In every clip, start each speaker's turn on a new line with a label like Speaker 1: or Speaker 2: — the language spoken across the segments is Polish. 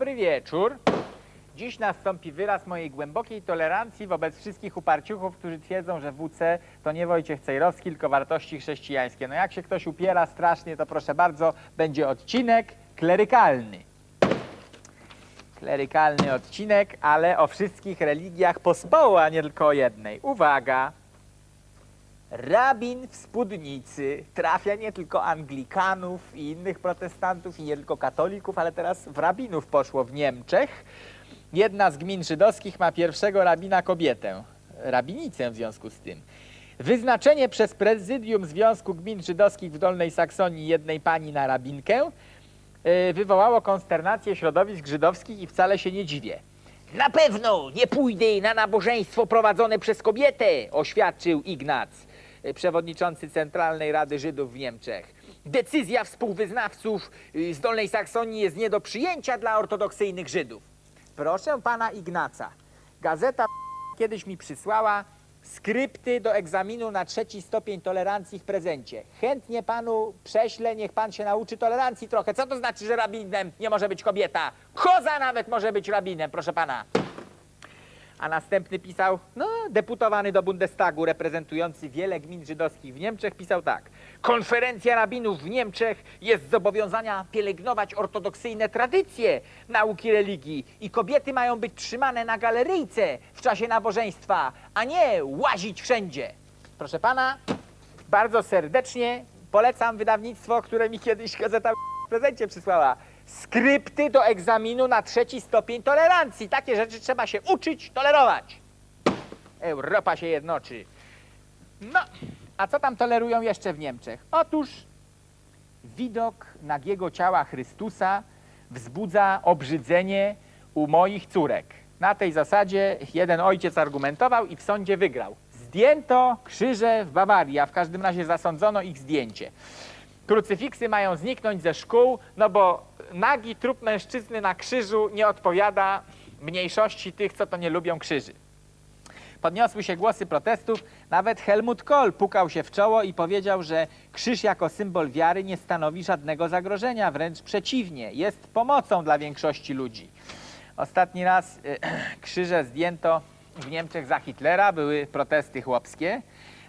Speaker 1: Dobry wieczór. Dziś nastąpi wyraz mojej głębokiej tolerancji wobec wszystkich uparciuchów, którzy twierdzą, że WC to nie Wojciech Cejrowski, tylko wartości chrześcijańskie. No jak się ktoś upiera strasznie, to proszę bardzo, będzie odcinek klerykalny. Klerykalny odcinek, ale o wszystkich religiach pospołu, a nie tylko o jednej. Uwaga! Rabin w spódnicy trafia nie tylko Anglikanów i innych protestantów i nie tylko katolików, ale teraz w rabinów poszło w Niemczech. Jedna z gmin żydowskich ma pierwszego rabina kobietę, rabinicę w związku z tym. Wyznaczenie przez prezydium Związku Gmin Żydowskich w Dolnej Saksonii jednej pani na rabinkę y, wywołało konsternację środowisk żydowskich i wcale się nie dziwię. Na pewno nie pójdę na nabożeństwo prowadzone przez kobietę, oświadczył Ignac, przewodniczący Centralnej Rady Żydów w Niemczech. Decyzja współwyznawców y, z Dolnej Saksonii jest nie do przyjęcia dla ortodoksyjnych Żydów. Proszę pana Ignaca, gazeta kiedyś mi przysłała skrypty do egzaminu na trzeci stopień tolerancji w prezencie. Chętnie panu prześlę, niech pan się nauczy tolerancji trochę. Co to znaczy, że rabinem nie może być kobieta? Koza nawet może być rabinem, proszę pana. A następny pisał, no, deputowany do Bundestagu, reprezentujący wiele gmin żydowskich w Niemczech, pisał tak. Konferencja rabinów w Niemczech jest zobowiązana pielęgnować ortodoksyjne tradycje nauki religii i kobiety mają być trzymane na galeryjce w czasie nabożeństwa, a nie łazić wszędzie. Proszę pana, bardzo serdecznie polecam wydawnictwo, które mi kiedyś gazeta w prezencie przysłała. Skrypty do egzaminu na trzeci stopień tolerancji. Takie rzeczy trzeba się uczyć, tolerować. Europa się jednoczy. No, a co tam tolerują jeszcze w Niemczech? Otóż widok nagiego ciała Chrystusa wzbudza obrzydzenie u moich córek. Na tej zasadzie jeden ojciec argumentował i w sądzie wygrał. Zdjęto krzyże w Bawarii, a w każdym razie zasądzono ich zdjęcie. Krucyfiksy mają zniknąć ze szkół, no bo nagi trup mężczyzny na krzyżu nie odpowiada mniejszości tych, co to nie lubią krzyży. Podniosły się głosy protestów, nawet Helmut Kohl pukał się w czoło i powiedział, że krzyż jako symbol wiary nie stanowi żadnego zagrożenia, wręcz przeciwnie, jest pomocą dla większości ludzi. Ostatni raz y, krzyże zdjęto w Niemczech za Hitlera, były protesty chłopskie.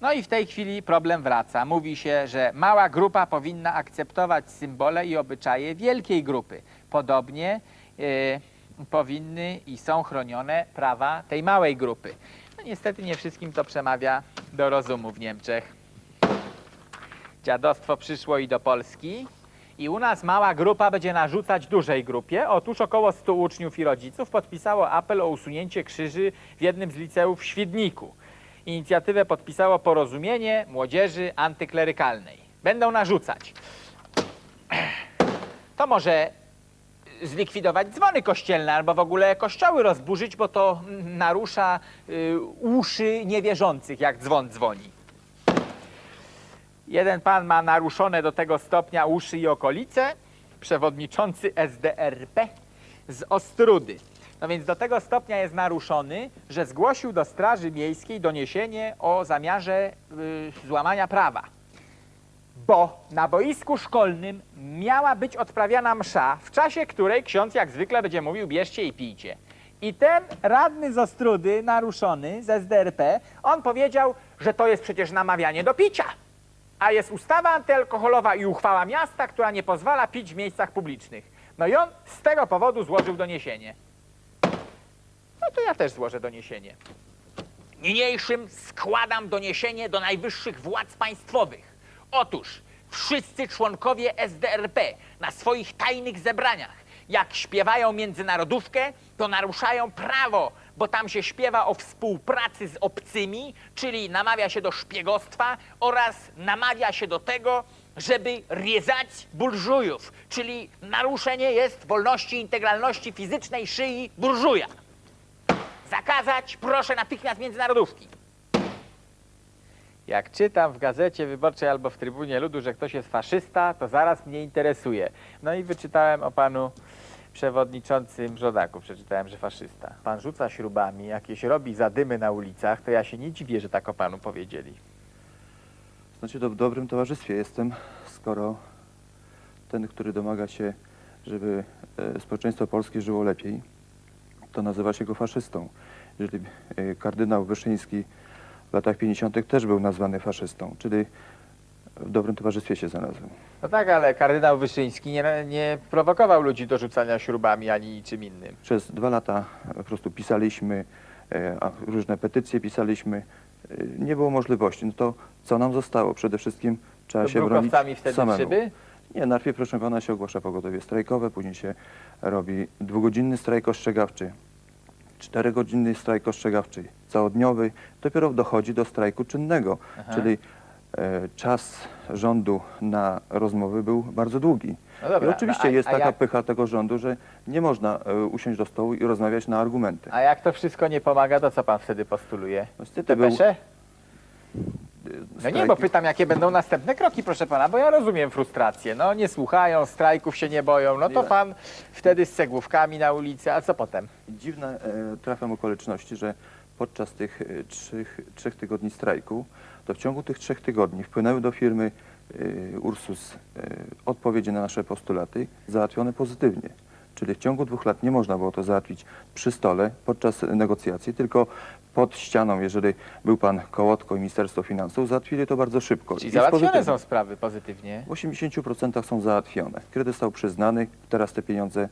Speaker 1: No i w tej chwili problem wraca. Mówi się, że mała grupa powinna akceptować symbole i obyczaje wielkiej grupy. Podobnie y, powinny i są chronione prawa tej małej grupy. No niestety nie wszystkim to przemawia do rozumu w Niemczech. Dziadostwo przyszło i do Polski. I u nas mała grupa będzie narzucać dużej grupie. Otóż około 100 uczniów i rodziców podpisało apel o usunięcie krzyży w jednym z liceów w Świdniku. Inicjatywę podpisało porozumienie młodzieży antyklerykalnej. Będą narzucać. To może zlikwidować dzwony kościelne albo w ogóle kościoły rozburzyć, bo to narusza y, uszy niewierzących, jak dzwon dzwoni. Jeden pan ma naruszone do tego stopnia uszy i okolice, przewodniczący SDRP z Ostrudy. No więc do tego stopnia jest naruszony, że zgłosił do Straży Miejskiej doniesienie o zamiarze y, złamania prawa. Bo na boisku szkolnym miała być odprawiana msza, w czasie której ksiądz jak zwykle będzie mówił bierzcie i pijcie. I ten radny z Ostrudy, naruszony z SDRP, on powiedział, że to jest przecież namawianie do picia. A jest ustawa antyalkoholowa i uchwała miasta, która nie pozwala pić w miejscach publicznych. No i on z tego powodu złożył doniesienie. No to ja też złożę doniesienie. Niniejszym składam doniesienie do najwyższych władz państwowych. Otóż wszyscy członkowie SDRP na swoich tajnych zebraniach, jak śpiewają międzynarodówkę, to naruszają prawo, bo tam się śpiewa o współpracy z obcymi, czyli namawia się do szpiegostwa oraz namawia się do tego, żeby riezać burżujów, czyli naruszenie jest wolności integralności fizycznej szyi burżuja. Zakazać proszę natychmiast międzynarodówki. Jak czytam w gazecie wyborczej albo w Trybunie Ludu, że ktoś jest faszysta, to zaraz mnie interesuje. No i wyczytałem o panu przewodniczącym Brzodaku, przeczytałem, że faszysta. Pan rzuca śrubami, jakieś robi zadymy na ulicach, to ja się nie dziwię, że tak o panu powiedzieli.
Speaker 2: Znaczy, to w dobrym towarzystwie jestem, skoro ten, który domaga się żeby e, społeczeństwo polskie żyło lepiej, to nazywa się go faszystą. Jeżeli e, kardynał Wyszyński w latach 50. też był nazwany faszystą, czyli w dobrym towarzystwie się znalazł.
Speaker 1: No tak, ale kardynał Wyszyński nie, nie prowokował ludzi do rzucania śrubami ani niczym innym.
Speaker 2: Przez dwa lata po prostu pisaliśmy, e, a różne petycje pisaliśmy. E, Nie było możliwości. No to co nam zostało? Przede wszystkim trzeba
Speaker 1: To
Speaker 2: się bronić
Speaker 1: brukowcami wtedy
Speaker 2: samemu.
Speaker 1: szyby?
Speaker 2: Nie, najpierw proszę pana się ogłasza pogotowie strajkowe, później się robi dwugodzinny strajk ostrzegawczy, czterogodzinny strajk ostrzegawczy, całodniowy. Dopiero dochodzi do strajku czynnego,
Speaker 1: Aha.
Speaker 2: czyli e, czas rządu na rozmowy był bardzo długi.
Speaker 1: No dobra,
Speaker 2: I oczywiście
Speaker 1: no a-
Speaker 2: jest
Speaker 1: a
Speaker 2: taka
Speaker 1: jak-
Speaker 2: pycha tego rządu, że nie można e, usiąść do stołu i rozmawiać na argumenty.
Speaker 1: A jak to wszystko nie pomaga, to co pan wtedy postuluje?
Speaker 2: Niestety był,
Speaker 1: Depesze? No nie, bo pytam, jakie będą następne kroki, proszę pana, bo ja rozumiem frustrację. No nie słuchają, strajków się nie boją, no to pan wtedy z cegłówkami na ulicy, a co potem?
Speaker 2: Dziwne e, trafią okoliczności, że podczas tych e, trzech, trzech tygodni strajku, to w ciągu tych trzech tygodni wpłynęły do firmy e, Ursus e, odpowiedzi na nasze postulaty załatwione pozytywnie. Czyli w ciągu dwóch lat nie można było to załatwić przy stole podczas negocjacji, tylko pod ścianą, jeżeli był pan Kołotko i Ministerstwo Finansów, załatwili to bardzo szybko.
Speaker 1: Czyli
Speaker 2: I
Speaker 1: załatwione są sprawy pozytywnie.
Speaker 2: W 80% są załatwione. Kredyt został przyznany, teraz te pieniądze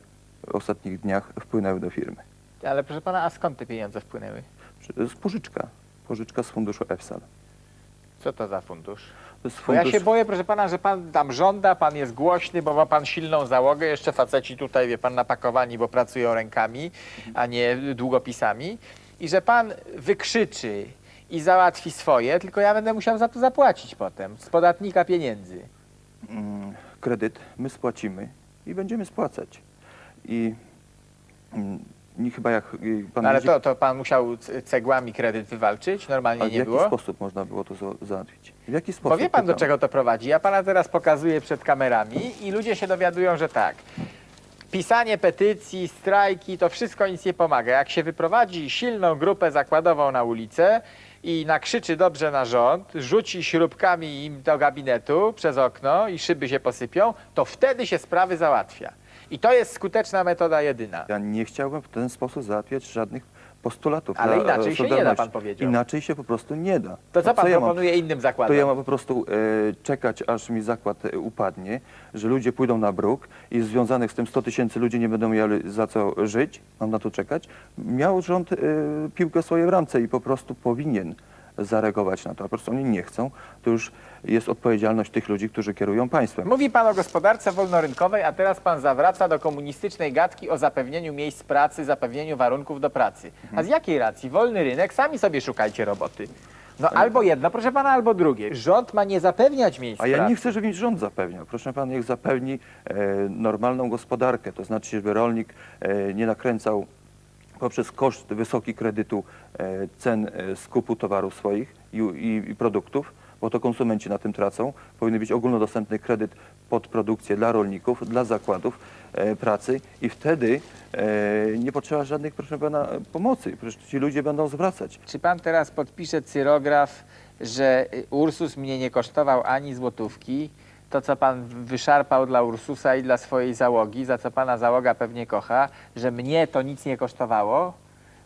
Speaker 2: w ostatnich dniach wpłynęły do firmy.
Speaker 1: Ale proszę pana, a skąd te pieniądze wpłynęły?
Speaker 2: Jest pożyczka. Pożyczka z funduszu EFSAL.
Speaker 1: Co to za fundusz?
Speaker 2: To jest
Speaker 1: Bo ja się boję, proszę pana, że pan tam żąda, pan jest głośny, bo ma pan silną załogę, jeszcze faceci tutaj, wie pan, napakowani, bo pracują rękami, a nie długopisami. I że pan wykrzyczy i załatwi swoje, tylko ja będę musiał za to zapłacić potem, z podatnika pieniędzy.
Speaker 2: mm, kredyt my spłacimy i będziemy spłacać. I mm, nie chyba jak y, pan
Speaker 1: No ale
Speaker 2: jeździ-
Speaker 1: to, to pan musiał c- cegłami kredyt wywalczyć?
Speaker 2: a
Speaker 1: Normalnie
Speaker 2: w
Speaker 1: nie
Speaker 2: jaki
Speaker 1: było?
Speaker 2: sposób można było to za- załatwić? W jaki sposób?
Speaker 1: Bo wie pan, do
Speaker 2: pytam?
Speaker 1: czego to prowadzi. Ja pana teraz pokazuję przed kamerami i ludzie się dowiadują, że tak. Pisanie petycji, strajki, to wszystko nic nie pomaga. Jak się wyprowadzi silną grupę zakładową na ulicę i nakrzyczy dobrze na rząd, rzuci śrubkami im do gabinetu przez okno i szyby się posypią, to wtedy się sprawy załatwia. I to jest skuteczna metoda jedyna.
Speaker 2: Ja nie chciałbym w ten sposób załatwiać żadnych postulatów.
Speaker 1: Ale
Speaker 2: dla, e,
Speaker 1: inaczej się nie da, pan powiedział.
Speaker 2: Inaczej się po prostu nie da.
Speaker 1: To co
Speaker 2: A
Speaker 1: pan
Speaker 2: ja mam?
Speaker 1: proponuje innym
Speaker 2: To
Speaker 1: zakładom?
Speaker 2: ja mam po prostu e, czekać, aż mi zakład e, upadnie, że ludzie pójdą na bruk i związanych z tym 100 tysięcy ludzi nie będą mieli za co żyć, mam na to czekać. Miał rząd e, piłkę swoje w ramce i po prostu powinien zareagować na to. A po prostu oni nie chcą, to już jest odpowiedzialność tych ludzi, którzy kierują państwem.
Speaker 1: Mówi pan o gospodarce wolnorynkowej, a teraz pan zawraca do komunistycznej gadki o zapewnieniu miejsc pracy, zapewnieniu warunków do pracy. A z jakiej racji? Wolny rynek, sami sobie szukajcie roboty. No albo jedno, proszę pana, albo drugie. Rząd ma nie zapewniać miejsc
Speaker 2: A ja
Speaker 1: pracy.
Speaker 2: nie chcę, żeby mi rząd zapewniał. Proszę pana, niech zapewni e, normalną gospodarkę, to znaczy, żeby rolnik e, nie nakręcał poprzez koszt wysoki kredytu e, cen e, skupu towarów swoich i, produktów, bo to konsumenci na tym tracą. Powinien być ogólnodostępny kredyt pod produkcję dla rolników, dla zakładów e, pracy i wtedy nie potrzeba żadnych, proszę pana, pomocy. Przecież ci ludzie będą zwracać.
Speaker 1: Czy pan teraz podpisze cyrograf, że y, Ursus mnie nie kosztował ani złotówki? To, co pan wyszarpał dla Ursusa i dla swojej załogi, za co pana załoga pewnie kocha, że mnie to nic nie kosztowało?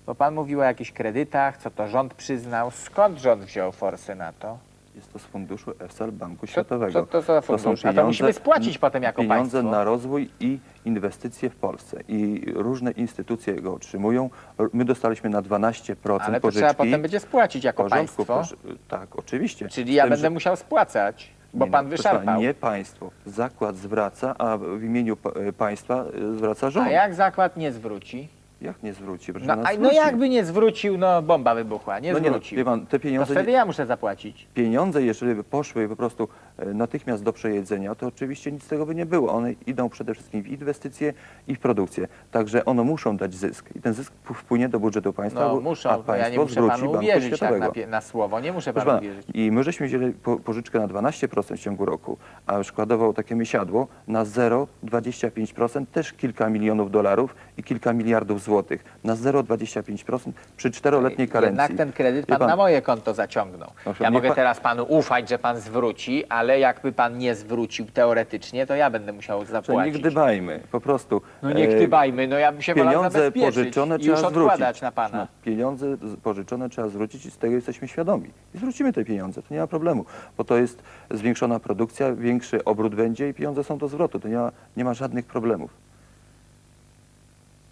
Speaker 1: Bo pan mówił o jakichś kredytach, co to rząd przyznał. Skąd rząd wziął forsę na to?
Speaker 2: Jest to z funduszu EFSAL Banku Światowego.
Speaker 1: co to za
Speaker 2: są
Speaker 1: fundusz? A to musimy spłacić potem jako
Speaker 2: pieniądze
Speaker 1: państwo.
Speaker 2: na rozwój i inwestycje w Polsce. I różne instytucje go otrzymują. My dostaliśmy na 12%
Speaker 1: Ale to
Speaker 2: pożyczki.
Speaker 1: trzeba potem będzie spłacić jako
Speaker 2: porządku,
Speaker 1: państwo.
Speaker 2: proszę- tak, oczywiście.
Speaker 1: Czyli ja
Speaker 2: tym,
Speaker 1: będę
Speaker 2: że-
Speaker 1: musiał spłacać, bo
Speaker 2: nie,
Speaker 1: pan
Speaker 2: no, proszę pana,
Speaker 1: wyszarpał.
Speaker 2: Nie państwo. Zakład zwraca, a w imieniu pa- państwa y, zwraca rząd.
Speaker 1: A jak zakład nie zwróci?
Speaker 2: Jak nie zwróci? Proszę
Speaker 1: No,
Speaker 2: pana,
Speaker 1: a, no
Speaker 2: zwróci.
Speaker 1: jakby nie zwrócił, no bomba wybuchła, nie
Speaker 2: no nie, no,
Speaker 1: zwrócił.
Speaker 2: wie pan, te
Speaker 1: to
Speaker 2: pieniądze...
Speaker 1: wtedy ja muszę zapłacić.
Speaker 2: pieniądze, jeżeli by poszły po prostu e, natychmiast do przejedzenia, to oczywiście nic z tego by nie było. One idą przede wszystkim w inwestycje i w produkcję. Także one muszą dać zysk. I ten zysk p- wpłynie do budżetu państwa,
Speaker 1: No
Speaker 2: bo-
Speaker 1: muszą,
Speaker 2: a
Speaker 1: no,
Speaker 2: państwo
Speaker 1: ja nie muszę
Speaker 2: zwróci
Speaker 1: panu
Speaker 2: Banku
Speaker 1: uwierzyć tak
Speaker 2: Światowego.
Speaker 1: na, pie- na słowo, nie muszę
Speaker 2: Proszę
Speaker 1: panu
Speaker 2: pana,
Speaker 1: uwierzyć.
Speaker 2: I my żeśmy wzięli po, pożyczkę na 12% w ciągu roku, a składował takie mysiadło na 0,25%, też kilka milionów dolarów i kilka miliardów zł na 0,25% przy czteroletniej karencji.
Speaker 1: Jednak ten kredyt
Speaker 2: Wie
Speaker 1: pan, na moje konto zaciągnął.
Speaker 2: Proszę,
Speaker 1: ja mogę
Speaker 2: pan-
Speaker 1: teraz panu ufać, że pan zwróci, ale jakby pan nie zwrócił teoretycznie, to ja będę musiał
Speaker 2: Że nie
Speaker 1: zapłacić.
Speaker 2: gdybajmy, po prostu.
Speaker 1: No nie
Speaker 2: e,
Speaker 1: gdybajmy, no ja bym się
Speaker 2: Pieniądze pożyczone trzeba zwrócić.
Speaker 1: na pana.
Speaker 2: Pieniądze pożyczone trzeba zwrócić i z tego jesteśmy świadomi. I zwrócimy te pieniądze, to nie ma problemu, bo to jest zwiększona produkcja, większy obrót będzie i pieniądze są do zwrotu. To nie ma, nie ma żadnych problemów.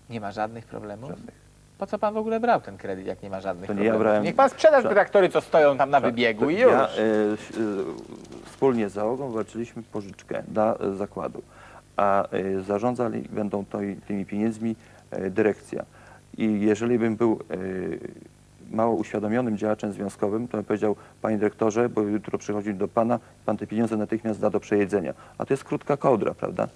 Speaker 1: Nie ma żadnych problemów?
Speaker 2: Żadnych.
Speaker 1: Po co pan w ogóle brał ten kredyt, jak nie ma żadnych
Speaker 2: To nie ja
Speaker 1: problemów?
Speaker 2: brałem.
Speaker 1: Niech pan sprzeda
Speaker 2: Ża-
Speaker 1: traktory, co stoją tam na wybiegu i już.
Speaker 2: Ja, e, s- e, wspólnie z załogą walczyliśmy pożyczkę dla e, zakładu, a e, zarządzali będą to, tymi pieniędzmi e, dyrekcja. I jeżeli bym był e, mało uświadomionym działaczem związkowym, to bym powiedział, panie dyrektorze, bo jutro przychodzi do pana, pan te pieniądze natychmiast da do przejedzenia. A to jest krótka kołdra, prawda?